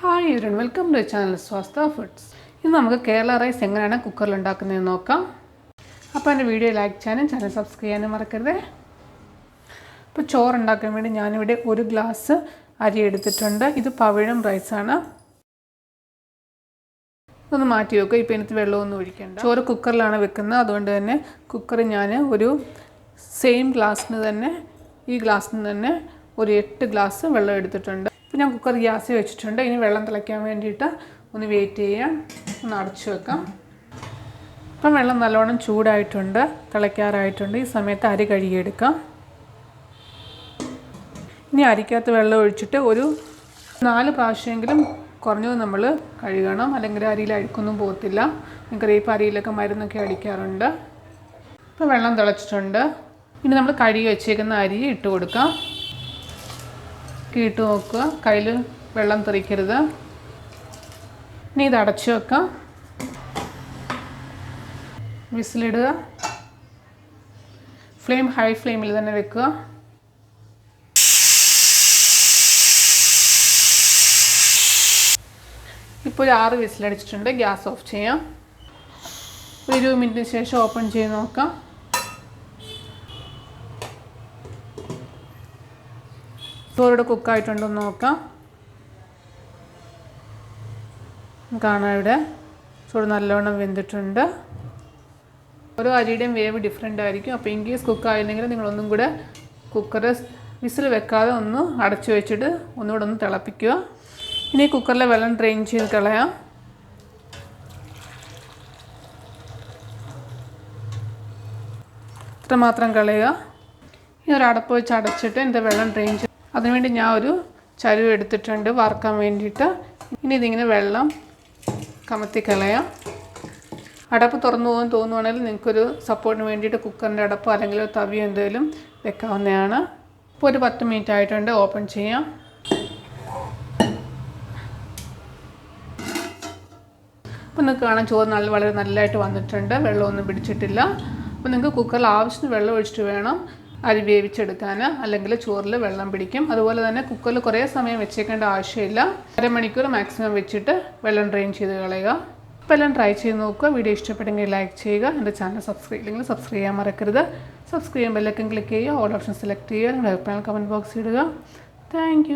Hi everyone welcome to channel Swastha foods ഇന്ന് നമുക്ക് Kerala rice എങ്ങനെയാണ് കുക്കറിൽ ഉണ്ടാക്കുന്നതെന്ന് നോക്കാം. അപ്പോൾ എന്റെ വീഡിയോ ലൈക്ക് ചെയ്യാനും ചാനൽ സബ്സ്ക്രൈബ് ചെയ്യാനും മറക്കരുത്. അപ്പോൾ ചോറ് ഉണ്ടാക്കാൻ വേണ്ടി ഞാനിവിടെ ഒരു ഗ്ലാസ് അരി എടുത്തിട്ടുണ്ട്. ഇത് പവിഴം റൈസാണ് ഒന്ന് മാറ്റി വെക്കുക. ഇപ്പോൾ ഇതിനകത്ത് വെള്ളമൊന്നും ഒഴിക്കേണ്ട. ചോറ് കുക്കറിലാണ് വെക്കുന്നത്. അതുകൊണ്ട് തന്നെ കുക്കർ ഞാൻ ഒരു സെയിം ഗ്ലാസ്സിന് തന്നെ ഈ ഗ്ലാസ്സിന് തന്നെ ഒരു എട്ട് ഗ്ലാസ് വെള്ളം എടുത്തിട്ടുണ്ട്. ഇപ്പോൾ ഞാൻ കുക്കർ ഗ്യാസ് വെച്ചിട്ടുണ്ട്. ഇനി വെള്ളം തിളയ്ക്കാൻ വേണ്ടിയിട്ട് ഒന്ന് വെയിറ്റ് ചെയ്യാം. ഒന്ന് അടച്ചു വെക്കാം. ഇപ്പം വെള്ളം നല്ലോണം ചൂടായിട്ടുണ്ട് തിളയ്ക്കാറായിട്ടുണ്ട്. ഈ സമയത്ത് അരി കഴുകിയെടുക്കാം. ഇനി അരിക്കകത്ത് വെള്ളം ഒഴിച്ചിട്ട് ഒരു നാല് പ്രാവശ്യമെങ്കിലും കുറഞ്ഞത് നമ്മൾ കഴുകണം. അല്ലെങ്കിൽ അരിയിൽ അഴുക്കൊന്നും പോകത്തില്ല. നിങ്ങൾക്കറിയാം അരിയിലൊക്കെ മരുന്നൊക്കെ അടിക്കാറുണ്ട്. ഇപ്പോൾ വെള്ളം തിളച്ചിട്ടുണ്ട്. ഇനി നമ്മൾ കഴുകി വെച്ചേക്കുന്ന അരി ഇട്ട് കൊടുക്കാം. ഇട്ട് നോക്കുക. കയ്യിൽ വെള്ളം തെറിക്കരുത്. ഇനി ഇത് അടച്ചു വെക്കാം. വിസിലിടുക. ഫ്ലെയിം ഹൈ ഫ്ലെയിമിൽ തന്നെ വെക്കുക. ഇപ്പോൾ ഒരു ആറ് വിസിലടിച്ചിട്ടുണ്ട്. ഗ്യാസ് ഓഫ് ചെയ്യാം. ഒരു മിനിറ്റിന് ശേഷം ഓപ്പൺ ചെയ്ത് നോക്കാം. ചോറിവിടെ കുക്കായിട്ടുണ്ടോ എന്ന് നോക്കാം. കാണാം ഇവിടെ. ചോറ് നല്ലവണ്ണം വെന്തിട്ടുണ്ട്. ഓരോ അരിയുടെയും വേവ് ഡിഫറെന്റ് ആയിരിക്കും. അപ്പോൾ ഇൻ കേസ് കുക്കായില്ലെങ്കിൽ നിങ്ങളൊന്നും കൂടെ കുക്കർ വിസിൽ വെക്കാതെ ഒന്ന് അടച്ചു വെച്ചിട്ട് ഒന്നുകൂടെ ഒന്ന് തിളപ്പിക്കുക. ഇനി കുക്കറിലെ വെള്ളം ഡ്രെയിൻ ചെയ്ത് കളയാം. ഇത്രമാത്രം കളയുക. ഇനി ഒരു അടപ്പ് വെച്ച് അടച്ചിട്ട് എന്റെ വെള്ളം ഡ്രെയിൻ ചെയ്ത് അതിനുവേണ്ടി ഞാൻ ഒരു ചരുവ് എടുത്തിട്ടുണ്ട് വറുക്കാൻ വേണ്ടിയിട്ട്. ഇനി ഇതിങ്ങനെ വെള്ളം കമത്തി കളയാം. അടപ്പ് തുറന്നു പോകാൻ തോന്നുവാണെങ്കിൽ നിങ്ങൾക്കൊരു സപ്പോർട്ടിന് വേണ്ടിയിട്ട് കുക്കറിന്റെ അടപ്പോ അല്ലെങ്കിൽ തവിയോ എന്തെങ്കിലും വെക്കാവുന്നതാണ്. ഇപ്പോൾ ഒരു പത്ത് മിനിറ്റ് ആയിട്ടുണ്ട് ഓപ്പൺ ചെയ്യാം. അപ്പോൾ നിങ്ങൾക്ക് കാണാൻ ചോറ് നല്ല വളരെ നല്ലതായിട്ട് വന്നിട്ടുണ്ട് വെള്ളമൊന്നും പിടിച്ചിട്ടില്ല. അപ്പോൾ നിങ്ങൾക്ക് കുക്കറിൽ ആവശ്യത്തിന് വെള്ളം ഒഴിച്ചിട്ട് വേണം. അരി വേവിച്ചെടുക്കാൻ അല്ലെങ്കിൽ ചോറിൽ വെള്ളം പിടിക്കും. അതുപോലെ തന്നെ കുക്കറിൽ കുറേ സമയം വെച്ചേക്കേണ്ട ആവശ്യമില്ല. അരമണിക്കൂർ മാക്സിമം വെച്ചിട്ട് വെള്ളം ഡ്രെയിൻ ചെയ്ത് കളയുക. അപ്പോൾ എല്ലാം ട്രൈ ചെയ്ത് നോക്കുക. വീഡിയോ ഇഷ്ടപ്പെട്ടെങ്കിൽ ലൈക്ക് ചെയ്യുക. എന്റെ ചാനൽ സബ്സ്ക്രൈബ് ഇല്ലെങ്കിൽ സബ്സ്ക്രൈബ് ചെയ്യാൻ മറക്കരുത്. സബ്സ്ക്രൈബ് ബെല്ലൊക്കെ ക്ലിക്ക് ചെയ്യുക. ഓൾ ഓപ്ഷൻ സെലക്ട് ചെയ്യുക. നിങ്ങളുടെ അഭിപ്രായം കമന്റ് ബോക്സ് ഇടുക. താങ്ക്